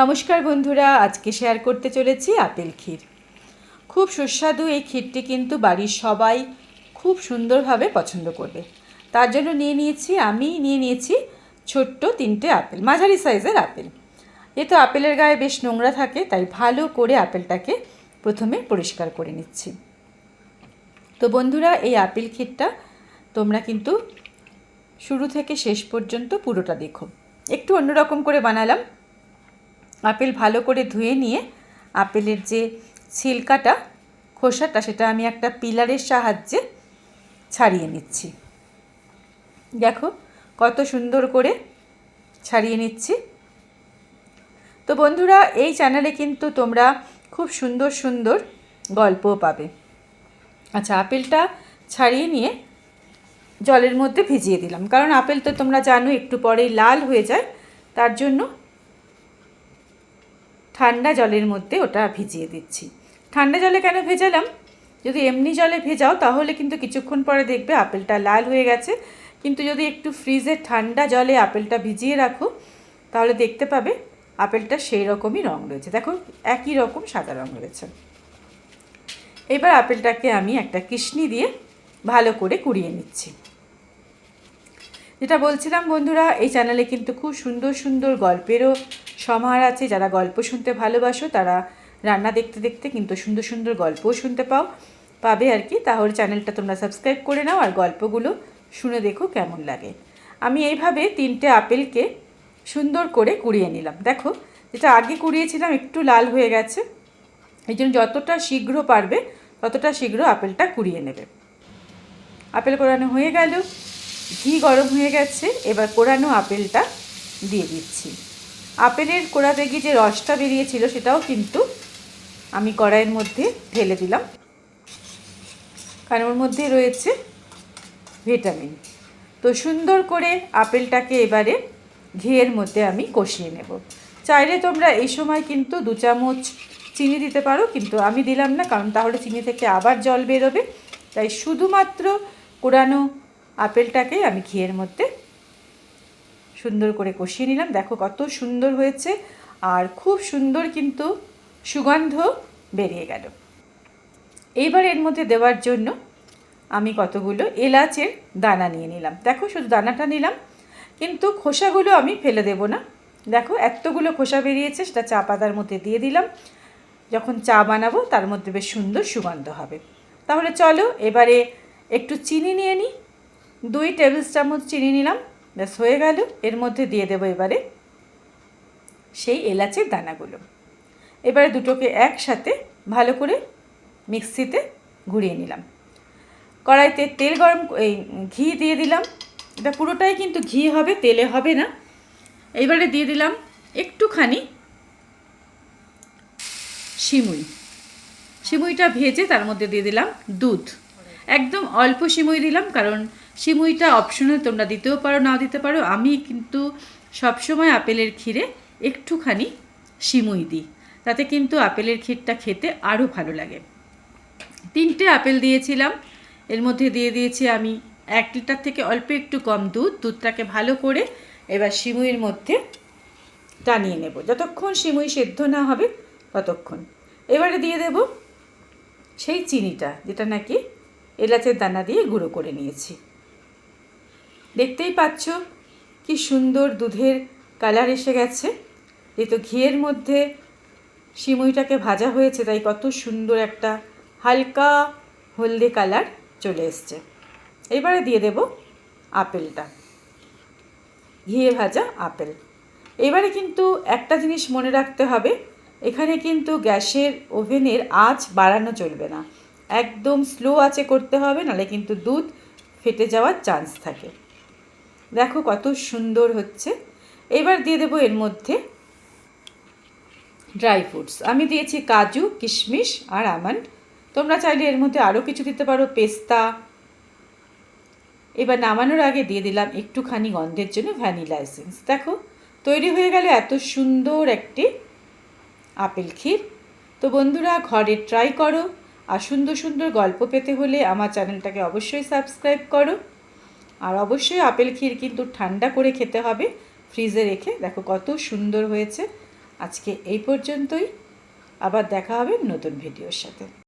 নমস্কার বন্ধুরা, আজকে শেয়ার করতে চলেছি আপেল ক্ষীর। খুব সুস্বাদু এই ক্ষীরটি কিন্তু বাড়ির সবাই খুব সুন্দরভাবে পছন্দ করবে। তার জন্য নিয়ে নিয়েছি, আমি নিয়ে নিয়েছি ছোট্ট তিনটে আপেল, মাঝারি সাইজের আপেল। যেহেতু আপেলের গায়ে বেশ নোংরা থাকে, তাই ভালো করে আপেলটাকে প্রথমে পরিষ্কার করে নিচ্ছি। তো বন্ধুরা, এই আপেল ক্ষীরটা তোমরা কিন্তু শুরু থেকে শেষ পর্যন্ত পুরোটা দেখো। একটু অন্যরকম করে বানালাম আপেল ভালো করে ধুয়ে নিয়ে আপেলের যে ছিলকাটা, খোসাটা, সেটা আমি একটা পিলারের সাহায্যে ছাড়িয়ে নিচ্ছি। দেখো কত সুন্দর করে ছাড়িয়ে নিচ্ছি। তো বন্ধুরা, এই চ্যানেলে কিন্তু তোমরা খুব সুন্দর সুন্দর গল্পও পাবে। আচ্ছা আপেলটা ছাড়িয়ে নিয়ে জলের মধ্যে ভিজিয়ে দিলাম। কারণ আপেল তো তোমরা জানো, একটু পরেই লাল হয়ে যায়। তার জন্য ঠান্ডা জলের মধ্যে ওটা ভিজিয়ে দিচ্ছি। ঠান্ডা জলে কেন ভেজালাম? যদি এমনি জলে ভেজাও, তাহলে কিন্তু কিছুক্ষণ পরে দেখবে আপেলটা লাল হয়ে গেছে। কিন্তু যদি একটু ফ্রিজে ঠান্ডা জলে আপেলটা ভিজিয়ে রাখো, তাহলে দেখতে পাবে আপেলটা সেই রকমই রং রয়েছে। দেখো, একই রকম সাদা রং রয়েছে। এবার আপেলটাকে আমি একটা কিশনি দিয়ে ভালো করে কুড়িয়ে নিচ্ছি। যেটা বলছিলাম বন্ধুরা, এই চ্যানেলে কিন্তু খুব সুন্দর সুন্দর গল্পেরও সমাহার আছে, যারা গল্প শুনতে ভালোবাসো, তারা রান্না দেখতে দেখতে কিন্তু সুন্দর সুন্দর গল্পও শুনতে পাও, পাবে আর কি। তাহলে চ্যানেলটা তোমরা সাবস্ক্রাইব করে নাও আর গল্পগুলো শুনে দেখো কেমন লাগে। আমি এইভাবে তিনটে আপেলকে সুন্দর করে কুড়িয়ে নিলাম। দেখো, যেটা আগে কুড়িয়েছিলাম একটু লাল হয়ে গেছে, এই জন্য যতটা শীঘ্র পারবে, ততটা শীঘ্র আপেলটা কুড়িয়ে নেবে। আপেল কোরানো হয়ে গেল, ঘি গরম হয়ে গেছে, এবার কোরানো আপেলটা দিয়ে দিচ্ছি। আপেলের কোড়াতে গিয়ে যে রসটা বেরিয়েছিল সেটাও কিন্তু আমি কড়াইয়ের মধ্যে ঢেলে দিলাম। কারণ ওর মধ্যে রয়েছে ভিটামিন। তো সুন্দর করে আপেলটাকে এবারে ঘিয়ের মধ্যে আমি কষিয়ে নেব। চাইলে তোমরা এই সময় কিন্তু দু চামচ চিনি দিতে পারো, কিন্তু আমি দিলাম না, কারণ তাহলে চিনি থেকে আবার জল বেরোবে। তাই শুধুমাত্র কোরানো আপেলটাকেই আমি ঘিয়ের মধ্যে সুন্দর করে কষিয়ে নিলাম। দেখো কত সুন্দর হয়েছে আর খুব সুন্দর কিন্তু সুগন্ধ বেরিয়ে গেল। এইবার এর মধ্যে দেওয়ার জন্য আমি কতগুলো এলাচের দানা নিয়ে নিলাম। দেখো শুধু দানাটা নিলাম, কিন্তু খোসাগুলো আমি ফেলে দেব না। দেখো এতগুলো খোসা বেরিয়েছে, সেটা চা পাতার মধ্যে দিয়ে দিলাম। যখন চা বানাবো, তার মধ্যে বেশ সুন্দর সুগন্ধ হবে। তাহলে চলো, এবারে একটু চিনি নিয়ে নিই। দুই টেবিল চামচ চিনি নিলাম। ব্যাস, হয়ে গেল। এর মধ্যে দিয়ে দেবো এবারে সেই এলাচের দানাগুলো। এবারে দুটোকে একসাথে ভালো করে মিক্সিতে ঘুরিয়ে নিলাম। কড়াইতে তেল গরম এই ঘি দিয়ে দিলাম। এটা পুরোটাই কিন্তু ঘি হবে, তেলে হবে না। এইবারে দিয়ে দিলাম একটুখানি শিমুই। শিমুইটা ভেজে তার মধ্যে দিয়ে দিলাম দুধ। একদম অল্প সিমুই দিলাম, কারণ সিমুইটা অপশনাল তোমরা দিতেও পারো, নাও দিতে পারো। আমি কিন্তু সবসময় আপেলের ক্ষীরে একটুখানি সিমুই দিই। তাতে কিন্তু আপেলের ক্ষীরটা খেতে আরও ভালো লাগে। তিনটে আপেল দিয়েছিলাম, এর মধ্যে দিয়ে দিয়েছি আমি এক লিটার থেকে অল্প একটু কম দুধ, দুধটাকে ভালো করে এবার সিমুইয়ের মধ্যে টানিয়ে নেব। যতক্ষণ সিমুই সেদ্ধ না হবে, ততক্ষণ। এবারে দিয়ে দেব সেই চিনিটা, যেটা নাকি এলাচের দানা দিয়ে গুঁড়ো করে নিয়েছি। দেখতেই পাচ্ছ কি সুন্দর দুধের কালার এসে গেছে। যেহেতু ঘিয়ের মধ্যে সিমুইটাকে ভাজা হয়েছে, তাই কত সুন্দর একটা হালকা হলদে কালার চলে এসছে। এবারে দিয়ে দেব আপেলটা। ঘিয়ে ভাজা আপেল। এবারে কিন্তু একটা জিনিস মনে রাখতে হবে, এখানে কিন্তু গ্যাসের ওভেনের আঁচ বাড়ানো চলবে না। একদম স্লো আঁচে করতে হবে নাহলে কিন্তু দুধ ফেটে যাওয়ার চান্স থাকে। দেখো কত সুন্দর হচ্ছে। এবার দিয়ে দেবো এর মধ্যে ড্রাই ফ্রুটস আমি দিয়েছি কাজু, কিশমিশ আর আমন্ড তোমরা চাইলে এর মধ্যে আরও কিছু দিতে পারো, পেস্তা। এবার নামানোর আগে দিয়ে দিলাম একটুখানি গন্ধের জন্য ভ্যানিলা এসেন্স। দেখো, তৈরি হয়ে গেল এত সুন্দর একটি আপেল ক্ষীর। তো বন্ধুরা, ঘরে ট্রাই করো। আর সুন্দর সুন্দর গল্প পেতে হলে আমার চ্যানেলটাকে অবশ্যই সাবস্ক্রাইব করো। আর অবশ্যই আপেল ক্ষীর কিন্তু ঠান্ডা করে খেতে হবে। ফ্রিজে রেখে দেখো কত সুন্দর হয়েছে। আজকে এই পর্যন্তই। আবার দেখা হবে নতুন ভিডিওর সাথে।